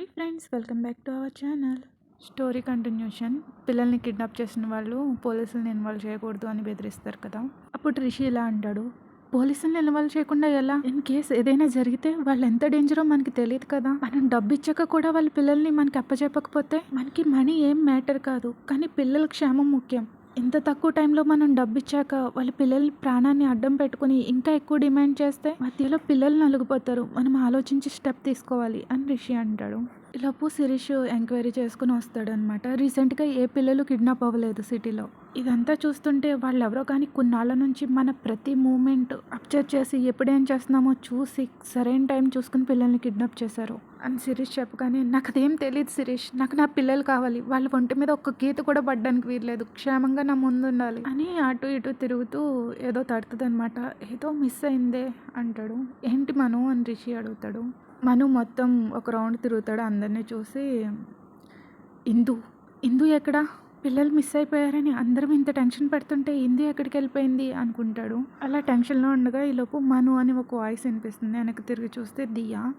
Hi friends welcome back to our channel. Story continuation. పిల్లల్ని kidnap చేసిన వాళ్ళు పోలీసులను ఇన్వాల్వ్ చేయకూడదు అని బెదిరిస్తారు కదా. అప్పుడు రిషి ఇలా అంటాడు పోలీసులను ఇన్వాల్వ్ చేయకుండా ఎలా? ఇన్ కేస్ ఏదైనా జరిగితే వాళ్ళు ఎంత డేంజరో మనకి తెలియదు కదా. మనం డబ్బు ఇచ్చాక కూడా వాళ్ళ పిల్లల్ని మనకి అప్పచెప్పకపోతే మనకి మనీ ఏం మ్యాటర్ కాదు. కానీ పిల్లల క్షేమం ముఖ్యం. ఇంత తక్కువ టైంలో మనం డబ్బు ఇచ్చాక వాళ్ళ పిల్లల ప్రాణాన్ని అడ్డం పెట్టుకుని ఇంకా ఎక్కువ డిమాండ్ చేస్తే మధ్యలో పిల్లలు నలిగిపోతారు. మనం ఆలోచించి స్టెప్ తీసుకోవాలి అని రిషి అంటాడు. ఇలాపు శిరీష్ ఎంక్వైరీ చేసుకుని వస్తాడు అనమాట రీసెంట్గా ఏ పిల్లలు కిడ్నాప్ అవ్వలేదు సిటీలో. ఇదంతా చూస్తుంటే వాళ్ళు ఎవరో కానీ కొన్నాళ్ళ నుంచి మన ప్రతి మూమెంట్ అబ్జర్వ్ చేసి ఎప్పుడేం చేస్తున్నామో చూసి సరైన టైం చూసుకుని పిల్లల్ని కిడ్నాప్ చేశారు. అని శిరీష్ చెప్పగానే నాకు అదేం తెలియదు శిరీష్. నాకు నా పిల్లలు కావాలి. వాళ్ళ ఒంటి మీద ఒక్క గీత కూడా పడ్డానికి వీల్లేదు. క్షేమంగా నా ముందు ఉండాలి. అని అటు ఇటు తిరుగుతూ ఏదో తడుతుంది అనమాట ఏదో మిస్ అయిందే అంటాడు. ఏంటి మను? అని రిషి అడుగుతాడు. మను మొత్తం ఒక రౌండ్ తిరుగుతాడు అందరినీ చూసి ఇందు ఇందు ఎక్కడా? పిల్లలు మిస్ అయిపోయారని అందరం ఇంత టెన్షన్ పెడుతుంటే ఇందు ఎక్కడికి వెళ్ళిపోయింది? అనుకుంటాడు. అలా టెన్షన్లో ఉండగా ఈలోపు మను అని ఒక వాయిస్ వినిపిస్తుంది. వెనక్కి తిరిగి చూస్తే దియా.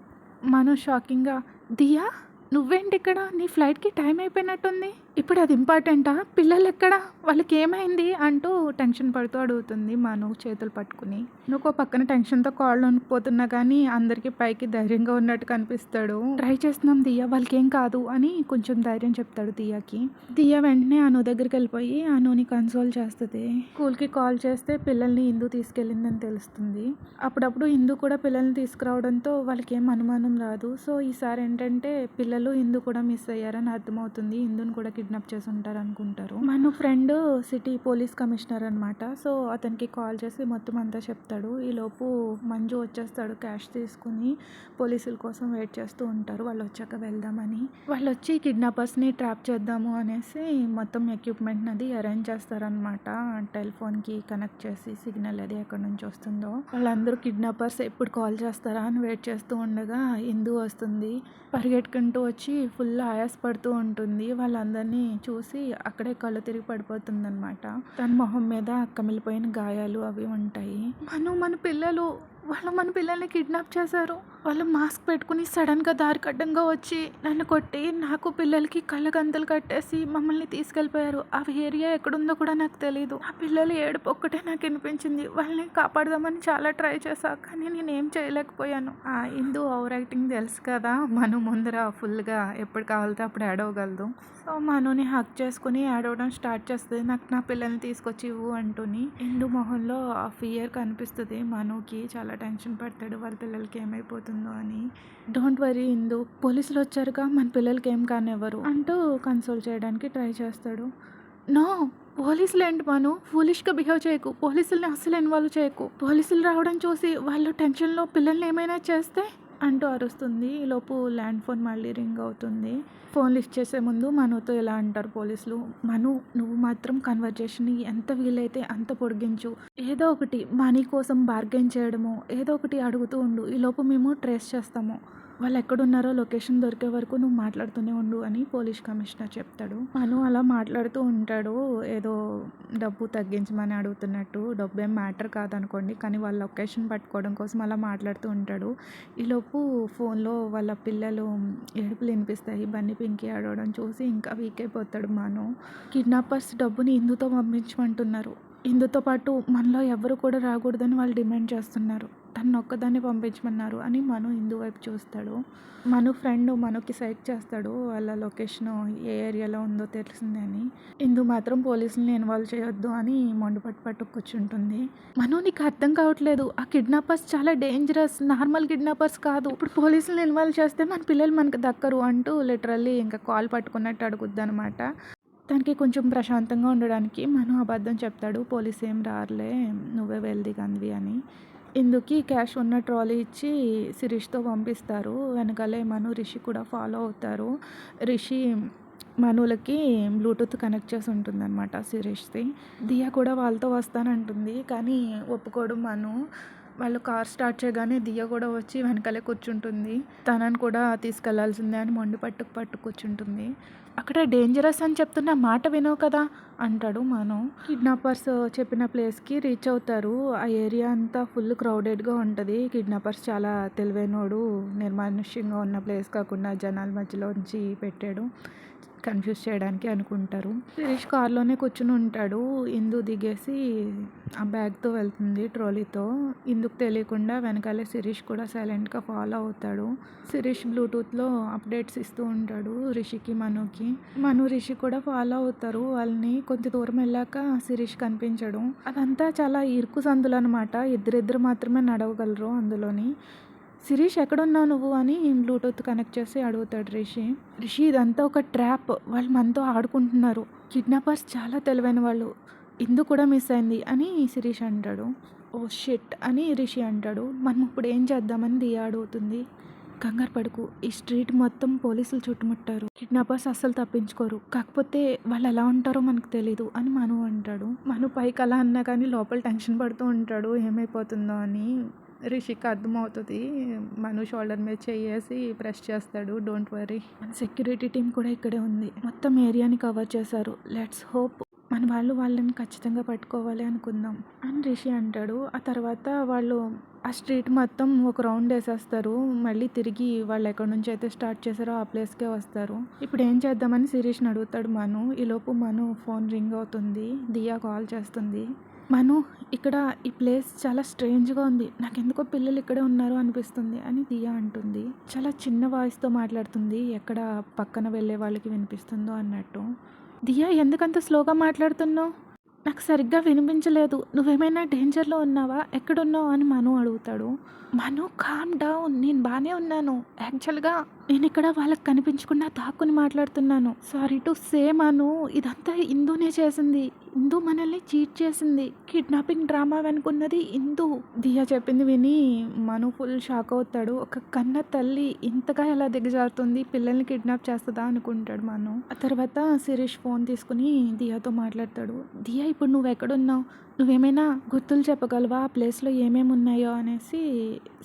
మను షాకింగ్గా దియా నువ్వేంటి ఇక్కడ? నీ ఫ్లైట్కి టైం అయిపోయినట్టుంది. ఇప్పుడు అది ఇంపార్టెంటా? పిల్లలు ఎక్కడ వాళ్ళకి ఏమైంది అంటూ టెన్షన్ పడుతూ అడుగుతుంది మను చేతులు పట్టుకుని. నువ్వు ఒక పక్కన టెన్షన్తో కాళ్ళు వణికిపోతున్నా కానీ అందరికీ పైకి ధైర్యంగా ఉన్నట్టు కనిపిస్తాడు. ట్రై చేస్తున్నాం దియా వాళ్ళకి ఏం కాదు అని కొంచెం ధైర్యం చెప్తాడు దియాకి. దియా వెంటనే అను దగ్గరికి వెళ్ళిపోయి అనుని కన్సోల్ చేస్తుంది. స్కూల్కి కాల్ చేస్తే పిల్లల్ని ఇందు తీసుకెళ్ళిందని తెలుస్తుంది. అప్పుడప్పుడు ఇందు కూడా పిల్లల్ని తీసుకురావడంతో వాళ్ళకి ఏం అనుమానం రాదు. సో ఈసారి ఏంటంటే పిల్లలు ఇందు కూడా మిస్ అయ్యారని అర్థమవుతుంది. ఇందుని కూడా కిడ్నాప్ చేసి ఉంటారు అనుకుంటారు మన ఫ్రెండ్ సిటీ పోలీస్ కమిషనర్ అనమాట సో అతనికి కాల్ చేసి మొత్తం అంతా చెప్తాడు. ఈలోపు మంజు వచ్చేస్తాడు క్యాష్ తీసుకుని పోలీసుల కోసం వెయిట్ చేస్తూ ఉంటారు. వాళ్ళు వచ్చాక వెళ్దామని. వాళ్ళు వచ్చి కిడ్నాపర్స్ని ట్రాప్ చేద్దాము అనేసి మొత్తం ఎక్విప్మెంట్ అది అరేంజ్ చేస్తారనమాట టెలిఫోన్కి కనెక్ట్ చేసి సిగ్నల్ అది ఎక్కడి నుంచి వస్తుందో. వాళ్ళందరూ కిడ్నాపర్స్ ఎప్పుడు కాల్ చేస్తారా అని వెయిట్ చేస్తూ ఉండగా ఇందు వస్తుంది? పరిగెట్టుకుంటూ వచ్చి ఫుల్ ఆయాస పడుతూ ఉంటుంది. వాళ్ళందరినీ చూసి అక్కడే కళ్ళు తిరిగి పడిపోతుందనమాట తన మొహం మీద కమిలిపోయిన గాయాలు అవి ఉంటాయి. మనం మన పిల్లలు వాళ్ళు మన పిల్లల్ని కిడ్నాప్ చేశారు. వాళ్ళు మాస్క్ పెట్టుకుని సడన్గా దారి కడ్డంగా వచ్చి నన్ను కొట్టి నాకు పిల్లలకి కళ్ళగంతలు కట్టేసి మమ్మల్ని తీసుకెళ్ళిపోయారు. ఆ ఏరియా ఎక్కడుందో కూడా నాకు తెలియదు ఆ పిల్లలు ఏడుపు ఒక్కటే నాకు వినిపించింది. వాళ్ళని కాపాడదామని చాలా ట్రై చేశా కానీ నేనేం చేయలేకపోయాను. ఆ హిందూ ఓవర్ యాక్టింగ్ తెలుసు కదా మను ముందర ఫుల్గా ఎప్పుడు కావాలితే అప్పుడు ఏడవగలదు సో మనుని హక్ చేసుకుని ఏడవడం స్టార్ట్ చేస్తుంది నాకు నా పిల్లల్ని తీసుకొచ్చి ఇవ్వు అంటూని హిందూ మొహంలో ఆ ఫియర్ కనిపిస్తుంది. మనుకి చాలా టెన్షన్ పడతాడు. వాళ్ళ పిల్లలకి ఏమైపోతుంది అని. Don't worry Indu. పోలీసులు వచ్చారుగా. మన పిల్లలకి ఏం కానివ్వరు. అంటూ కన్సోల్ చేయడానికి ట్రై చేస్తాడు. నో పోలీసులు ఏంటి మను? ఫూలిష్గా బిహేవ్ చేయకు. పోలీసుల్ని అస్సలు ఇన్వాల్వ్ చేయకు. పోలీసులు రావడం చూసి వాళ్ళు టెన్షన్లో పిల్లల్ని ఏమైనా చేస్తే అంటూ అరుస్తుంది. ఈలోపు ల్యాండ్ ఫోన్ మళ్ళీ రింగ్ అవుతుంది. ఫోన్ లిఫ్ట్ చేసే ముందు మనుతో ఇలా అంటారు పోలీసులు? మను నువ్వు మాత్రం కన్వర్జేషన్ని ఎంత వీలైతే అంత పొడిగించు. ఏదో ఒకటి మనీ కోసం బార్గెన్ చేయడము ఏదో ఒకటి అడుగుతూ ఉండు. ఈలోపు మేము ట్రేస్ చేస్తాము. వాళ్ళు ఎక్కడున్నారో లొకేషన్ దొరికే వరకు నువ్వు మాట్లాడుతూనే ఉండు అని పోలీస్ కమిషనర్ చెప్తాడు. మను అలా మాట్లాడుతూ ఉంటాడు. ఏదో డబ్బు తగ్గించమని అడుగుతున్నట్టు. డబ్బు ఏం మ్యాటర్ కాదనుకోండి కానీ వాళ్ళ లొకేషన్ పట్టుకోవడం కోసం అలా మాట్లాడుతూ ఉంటాడు. ఈలోపు ఫోన్లో వాళ్ళ పిల్లలు ఏడుపులు వినిపిస్తాయి. బన్నీ పింకి ఆడవడం చూసి ఇంకా వీక్ అయిపోతాడు మను. కిడ్నాపర్స్ డబ్బుని ఇందుతో పంపించమంటున్నారు. ఇందుతో పాటు మనలో ఎవరు కూడా రాకూడదని వాళ్ళు డిమాండ్ చేస్తున్నారు. తను ఒక్కదాన్ని పంపించమన్నారు అని మను ఇందు వైపు చూస్తాడు. మను ఫ్రెండ్ మనకి సైక్ చేస్తాడు. వాళ్ళ లొకేషన్ ఏ ఏరియాలో ఉందో తెలిసిందే అని ఇందు మాత్రం పోలీసుల్ని ఇన్వాల్వ్ చేయొద్దు అని మొండిపట్టు పట్టు కూర్చుంటుంది. మను నీకు అర్థం కావట్లేదు. ఆ కిడ్నాపర్స్ చాలా డేంజరస్ నార్మల్ కిడ్నాపర్స్ కాదు. ఇప్పుడు పోలీసుల్ని ఇన్వాల్వ్ చేస్తే మన పిల్లలు మనకు దక్కరు అంటూ లిటరల్లీ ఇంకా కాల్ పట్టుకున్నట్టు అడుగుద్ది అనమాట తనకి కొంచెం ప్రశాంతంగా ఉండడానికి మనం అబద్ధం చెప్తాడు. పోలీస్ ఏం రారులే నువ్వే వెళ్ది కంది అని. ఇందుకి క్యాష్ ఉన్న ట్రాలీ ఇచ్చి శిరీష్తో పంపిస్తారు. వెనకాలే మను రిషి కూడా ఫాలో అవుతారు. రిషి మనులకి బ్లూటూత్ కనెక్ట్ చేసి ఉంటుంది అనమాట శిరీష్ది. దియా కూడా వాళ్ళతో వస్తానంటుంది కానీ ఒప్పుకోడు మను. వాళ్ళు కార్ స్టార్ట్ చేయగానే దియ్య కూడా వచ్చి వెనకాలే కూర్చుంటుంది. తనని కూడా తీసుకెళ్ళాల్సిందే అని మొండి పట్టుకు పట్టు కూర్చుంటుంది. అక్కడ డేంజరస్ అని చెప్తున్న మాట వినవు కదా అంటాడు మను. కిడ్నాపర్స్ చెప్పిన ప్లేస్కి రీచ్ అవుతారు. ఆ ఏరియా అంతా ఫుల్ క్రౌడెడ్గా ఉంటుంది. కిడ్నాపర్స్ చాలా తెలివైనోడు నిర్మానుష్యంగా ఉన్న ప్లేస్ కాకుండా జనాల మధ్యలోంచి పెట్టాడు. కన్ఫ్యూజ్ చేయడానికి అనుకుంటారు. శిరీష్ కార్లోనే కూర్చుని ఉంటాడు. ఇందు దిగేసి ఆ బ్యాగ్తో వెళ్తుంది ట్రోలీతో. ఇందుకు తెలియకుండా వెనకాలే శిరీష్ కూడా సైలెంట్గా ఫాలో అవుతాడు. శిరీష్ బ్లూటూత్లో అప్డేట్స్ ఇస్తూ ఉంటాడు రిషికి మనుకి. మను రిషి కూడా ఫాలో అవుతారు. వాళ్ళని కొంత దూరం వెళ్ళాక శిరీష్ కనిపించడం. అదంతా చాలా ఇరుకు సందులు అనమాట ఇద్దరిద్దరు మాత్రమే నడవగలరు అందులోని. శిరీష్ ఎక్కడున్నావు నువ్వు? అని బ్లూటూత్ కనెక్ట్ చేసి అడుగుతాడు రిషి. రిషి ఇదంతా ఒక ట్రాప్. వాళ్ళు మనతో ఆడుకుంటున్నారు. కిడ్నాపర్స్ చాలా తెలివైన వాళ్ళు. ఇందు కూడా మిస్ అయింది అని శిరీష్ అంటాడు. ఓ షిట్ అని రిషి అంటాడు. మనం ఇప్పుడు ఏం చేద్దామని దియా అడుగుతుంది. కంగారు పడుకు. ఈ స్ట్రీట్ మొత్తం పోలీసులు చుట్టుముట్టారు. కిడ్నాపర్స్ అస్సలు తప్పించుకోరు. కాకపోతే వాళ్ళు ఎలా ఉంటారో మనకు తెలీదు అని మను అంటాడు. మను పైకి అలా అన్నా కానీ లోపల టెన్షన్ పడుతూ ఉంటాడు. ఏమైపోతుందో అని. రిషికి అర్థమవుతుంది. మను షోల్డర్ మీద చేసి ప్రెస్ చేస్తాడు. Don't worry. మన సెక్యూరిటీ టీం కూడా ఇక్కడే ఉంది. మొత్తం ఏరియాని కవర్ చేశారు. లెట్స్ హోప్ మన వాళ్ళు వాళ్ళని ఖచ్చితంగా పట్టుకోవాలి అనుకుందాం అని రిషి అంటాడు. ఆ తర్వాత వాళ్ళు ఆ స్ట్రీట్ మొత్తం ఒక రౌండ్ వేసేస్తారు. మళ్ళీ తిరిగి వాళ్ళు ఎక్కడి నుంచి అయితే స్టార్ట్ చేశారో ఆ ప్లేస్కే వస్తారు. ఇప్పుడు ఏం చేద్దామని శిరీష్ని అడుగుతాడు మను. ఈలోపు మను ఫోన్ రింగ్ అవుతుంది. దియా కాల్ చేస్తుంది. మను ఇక్కడ ఈ ప్లేస్ చాలా స్ట్రేంజ్గా ఉంది. నాకెందుకో పిల్లలు ఇక్కడే ఉన్నారు అనిపిస్తుంది అని దియా అంటుంది. చాలా చిన్న వాయిస్తో మాట్లాడుతుంది. ఎక్కడ పక్కన వెళ్ళే వాళ్ళకి వినిపిస్తుందో అన్నట్టు. దియా ఎందుకంత స్లోగా మాట్లాడుతున్నావు? నాకు సరిగ్గా వినిపించలేదు. నువ్వేమైనా డేంజర్లో ఉన్నావా? ఎక్కడున్నావు? అని మను అడుగుతాడు. మను కామ్ డౌన్ నేను బాగానే ఉన్నాను. యాక్చువల్గా నేను ఇక్కడ వాళ్ళకి కనిపించకుండా దాక్కుని మాట్లాడుతున్నాను. Sorry to say Manu. ఇదంతా ఇందునే చేసింది. ఇందు మనల్ని చీట్ చేసింది. కిడ్నాపింగ్ డ్రామా వెనుకున్నది ఇందు. దియా చెప్పింది విని మను ఫుల్ షాక్ అవుతాడు. ఒక కన్న తల్లి ఇంతగా ఎలా దిగజారుతుంది? పిల్లల్ని కిడ్నాప్ చేస్తుందా? అనుకుంటాడు మను. ఆ తర్వాత శిరీష్ ఫోన్ తీసుకుని దియాతో మాట్లాడతాడు. దియా ఇప్పుడు నువ్వు ఎక్కడున్నావు? నువ్వేమైనా గుర్తులు చెప్పగలవా? ఆ ప్లేస్లో ఏమేమి ఉన్నాయో అనేసి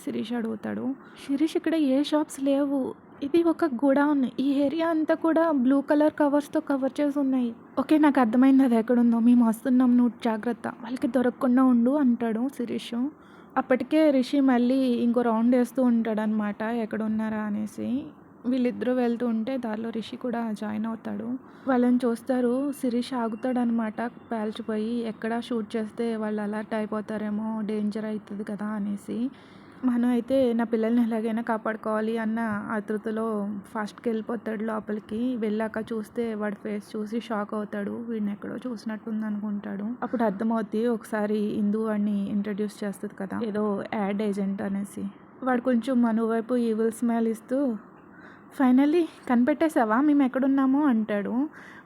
శిరీష్ అడుగుతాడు. శిరీష్ ఇక్కడ ఏ షాప్స్ లేవు. ఇది ఒక గోడౌన్. ఈ ఏరియా అంతా కూడా బ్లూ కలర్ కవర్స్తో కవర్ చేసి ఉన్నాయి. ఓకే నాకు అర్థమైంది. అది ఎక్కడుందో. మేము వస్తున్నాం. నువ్వు జాగ్రత్త. వాళ్ళకి దొరకకుండా ఉండు అంటాడు శిరీష్. అప్పటికే రిషి మళ్ళీ ఇంకో రౌండ్ వేస్తూ ఉంటాడు అనమాట ఎక్కడున్నారా? అనేసి. వీళ్ళిద్దరూ వెళ్తూ ఉంటే దారిలో రిషి కూడా జాయిన్ అవుతాడు. వాళ్ళని చూస్తారు. శిరీష్ ఆగుతాడనమాట పేల్చిపోయి ఎక్కడ షూట్ చేస్తే వాళ్ళు అలర్ట్ అయిపోతారేమో డేంజర్ అవుతుంది కదా అనేసి. మనం అయితే నా పిల్లల్ని ఎలాగైనా కాపాడుకోవాలి అన్న ఆతృతలో ఫాస్ట్కి వెళ్ళిపోతాడు లోపలికి. వెళ్ళాక చూస్తే వాడి ఫేస్ చూసి షాక్ అవుతాడు. వీడిని ఎక్కడో చూసినట్టుంది అనుకుంటాడు. అప్పుడు అర్థమవుద్ది ఒకసారి హిందూ వాడిని ఇంట్రడ్యూస్ చేస్తుంది కదా. ఏదో యాడ్ ఏజెంట్ అనేసి. వాడు కొంచెం మనువైపు ఈవిల్ స్మైల్ ఇస్తూ ఫైనల్లీ కనిపెట్టేసావా మేము ఎక్కడున్నాము? అంటాడు.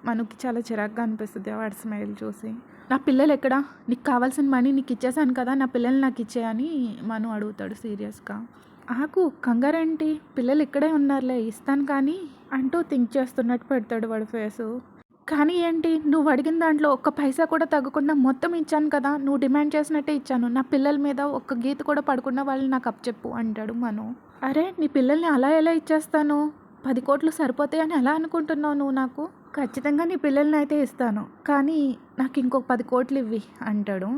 మనకి చాలా చిరాగ్గా అనిపిస్తుంది వాడి స్మైల్ చూసి. నా పిల్లలు ఎక్కడా? నీకు కావాల్సిన మనీ నీకు ఇచ్చేసాను కదా నా పిల్లలు నాకు ఇచ్చేయని మను అడుగుతాడు సీరియస్గా. ఆకు కంగారేంటి? పిల్లలు ఇక్కడే ఉన్నారులే ఇస్తాను కానీ అంటూ థింక్ చేస్తున్నట్టు పెడతాడు వాడు ఫేసు. కానీ ఏంటి? నువ్వు అడిగిన దాంట్లో ఒక్క పైసా కూడా తగ్గకుండా మొత్తం ఇచ్చాను కదా నువ్వు డిమాండ్ చేసినట్టే ఇచ్చాను. నా పిల్లల మీద ఒక్క గీత కూడా పడకుండా వాళ్ళని నాకు అప్పచెప్పు అంటాడు మను. అరే నీ పిల్లల్ని అలా ఎలా ఇచ్చేస్తాను? పది కోట్లు సరిపోతాయని ఎలా అనుకుంటున్నావు నువ్వు నాకు? ఖచ్చితంగా నీ పిల్లల్ని అయితే ఇస్తాను. కానీ నాకు ఇంకొక పది కోట్లు ఇవ్వి అంటాడు.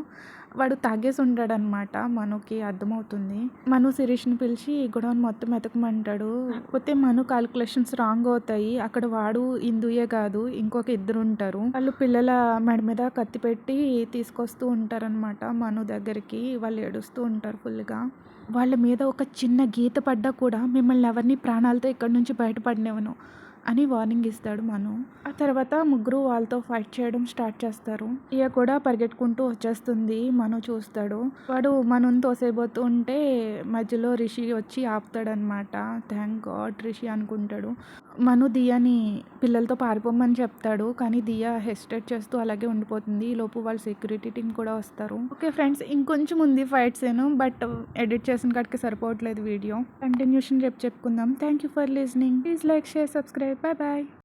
వాడు తాగేసి ఉంటాడనమాట మనుకి అర్థమవుతుంది. మను శిరీష్ని పిలిచి గొడవను మొత్తం ఎతకమంటాడు కాకపోతే మను కాలిక్యులేషన్స్ రాంగ్ అవుతాయి. అక్కడ వాడు ఇందుయే కాదు. ఇంకొక ఇద్దరు ఉంటారు. వాళ్ళు పిల్లల మెడ మీద కత్తి పెట్టి తీసుకొస్తూ ఉంటారనమాట మను దగ్గరికి. వాళ్ళు ఏడుస్తూ ఉంటారు ఫుల్గా వాళ్ళ మీద ఒక చిన్న గీత పడ్డా కూడా మిమ్మల్ని ఎవరిని ప్రాణాలతో ఇక్కడి నుంచి బయటపడినవను అని వార్నింగ్ ఇస్తాడు మను. ఆ తర్వాత ముగ్గురు వాళ్ళతో ఫైట్ చేయడం స్టార్ట్ చేస్తారు. ఇక కూడా పరిగెట్టుకుంటూ వచ్చేస్తుంది మను చూస్తాడు. వాడు మనుని తోసేయబోతూ ఉంటే మధ్యలో రిషి వచ్చి ఆపుతాడనమాట థ్యాంక్ గాడ్ రిషి అనుకుంటాడు. మను దియాని పిల్లలతో పారిపోమని చెప్తాడు కానీ దియా హెస్టేట్ చేస్తూ అలాగే ఉండిపోతుంది. ఈ లోపు వాళ్ళ సెక్యూరిటీ టీం కూడా వస్తారు. ఓకే ఫ్రెండ్స్ ఇంకొంచెం ఉంది ఫైట్స్ ఏను బట్ ఎడిట్ చేసిన కాడికి సరిపోవట్లేదు వీడియో. కంటిన్యూషన్ రేపు చెప్పుకుందాం. Thank you for listening. Please like share subscribe. Bye bye.